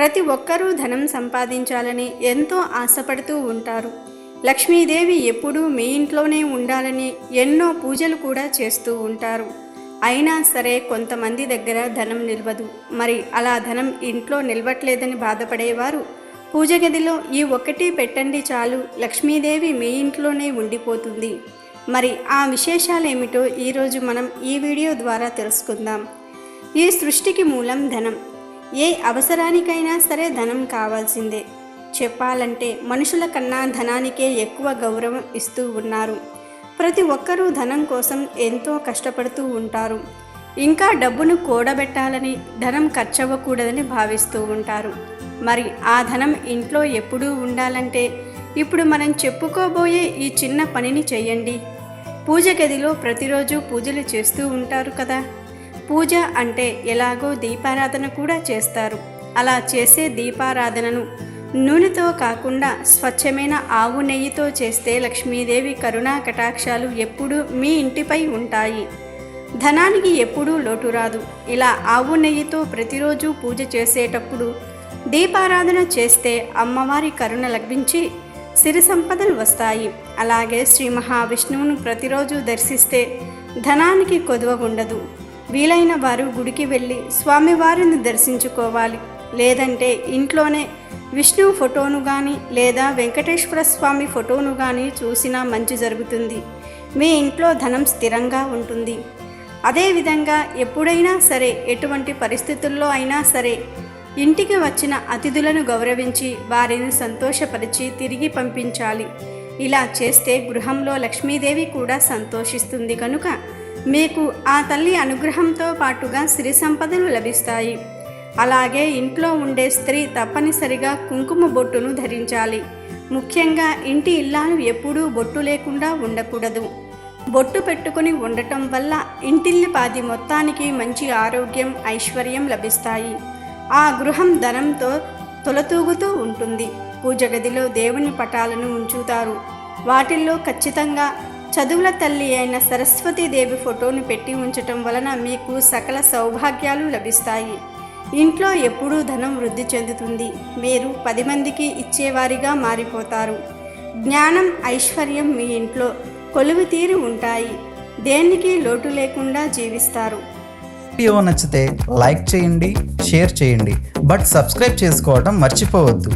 ప్రతి ఒక్కరూ ధనం సంపాదించాలని ఎంతో ఆశపడుతూ ఉంటారు. లక్ష్మీదేవి ఎప్పుడూ మీ ఇంట్లోనే ఉండాలని ఎన్నో పూజలు కూడా చేస్తూ ఉంటారు. అయినా సరే కొంతమంది దగ్గర ధనం నిల్వదు. మరి అలా ధనం ఇంట్లో నిల్వట్లేదని బాధపడేవారు? పూజ గదిలో ఈ ఒక్కటి పెట్టండి చాలు. లక్ష్మీదేవి మీ ఇంట్లోనే ఉండిపోతుంది. మరి ఆ విశేషాలేమిటో ఈరోజు మనం ఈ వీడియో ద్వారా తెలుసుకుందాం. ఈ సృష్టికి మూలం ధనం. ఏ అవసరానికైనా సరే ధనం కావాల్సిందే. చెప్పాలంటే మనుషుల కన్నా ధనానికే ఎక్కువ గౌరవం ఇస్తూ ఉన్నారు. ప్రతి ఒక్కరూ ధనం కోసం ఎంతో కష్టపడుతూ ఉంటారు. ఇంకా డబ్బును కూడబెట్టాలని ధనం ఖర్చవ్వకూడదని భావిస్తూ ఉంటారు. మరి ఆ ధనం ఇంట్లో ఎప్పుడూ ఉండాలంటే ఇప్పుడు మనం చెప్పుకోబోయే ఈ చిన్న పనిని చేయండి పూజ గదిలో ప్రతిరోజు పూజలు చేస్తూ ఉంటారు కదా. పూజ అంటే ఎలాగో దీపారాధన కూడా చేస్తారు. అలా చేసే దీపారాధనను నూనెతో కాకుండా స్వచ్ఛమైన ఆవు నెయ్యితో చేస్తే లక్ష్మీదేవి కరుణా కటాక్షాలు ఎప్పుడూ మీ ఇంటిపై ఉంటాయి. ధనానికి ఎప్పుడూ లోటు రాదు. ఇలా ఆవు నెయ్యితో ప్రతిరోజు పూజ చేసేటప్పుడు దీపారాధన చేస్తే అమ్మవారి కరుణ లభించి సిరి సంపదలు వస్తాయి. అలాగే శ్రీ మహావిష్ణువును ప్రతిరోజు దర్శిస్తే ధనానికి కొదువ ఉండదు. వీలైన వారు గుడికి వెళ్ళి స్వామివారిని దర్శించుకోవాలి. లేదంటే ఇంట్లోనే విష్ణు ఫోటోను కానీ లేదా వెంకటేశ్వర స్వామి ఫోటోను కానీ చూసినా మంచి జరుగుతుంది. మీ ఇంట్లో ధనం స్థిరంగా ఉంటుంది. అదేవిధంగా ఎప్పుడైనా సరే ఎటువంటి పరిస్థితుల్లో అయినా సరే ఇంటికి వచ్చిన అతిథులను గౌరవించి వారిని సంతోషపరిచి తిరిగి పంపించాలి. ఇలా చేస్తే గృహంలో లక్ష్మీదేవి కూడా సంతోషిస్తుంది కనుక మీకు ఆ తల్లి అనుగ్రహంతో పాటుగా సిరి సంపదలు లభిస్తాయి. అలాగే ఇంట్లో ఉండే స్త్రీ తప్పనిసరిగా కుంకుమ బొట్టును ధరించాలి. ముఖ్యంగా ఇంటి ఇల్లాలు ఎప్పుడూ బొట్టు లేకుండా ఉండకూడదు. బొట్టు పెట్టుకుని ఉండటం వల్ల ఇంటిల్లిపాది మొత్తానికి మంచి ఆరోగ్యం ఐశ్వర్యం లభిస్తాయి. ఆ గృహం ధనంతో తొలతూగుతూ ఉంటుంది. పూజ గదిలో దేవుని పటాలను ఉంచుతారు. వాటిల్లో ఖచ్చితంగా చదువుల తల్లి అయిన సరస్వతీదేవి ఫోటోను పెట్టి ఉంచటం వలన మీకు సకల సౌభాగ్యాలు లభిస్తాయి. ఇంట్లో ఎప్పుడూ ధనం వృద్ధి చెందుతుంది. మీరు పది మందికి ఇచ్చేవారిగా మారిపోతారు. జ్ఞానం ఐశ్వర్యం మీ ఇంట్లో కొలువు తీరి ఉంటాయి. దేనికి లోటు లేకుండా జీవిస్తారు. వీడియో నచ్చితే లైక్ చేయండి షేర్ చేయండి. బట్ సబ్స్క్రైబ్ చేసుకోవడం మర్చిపోవద్దు.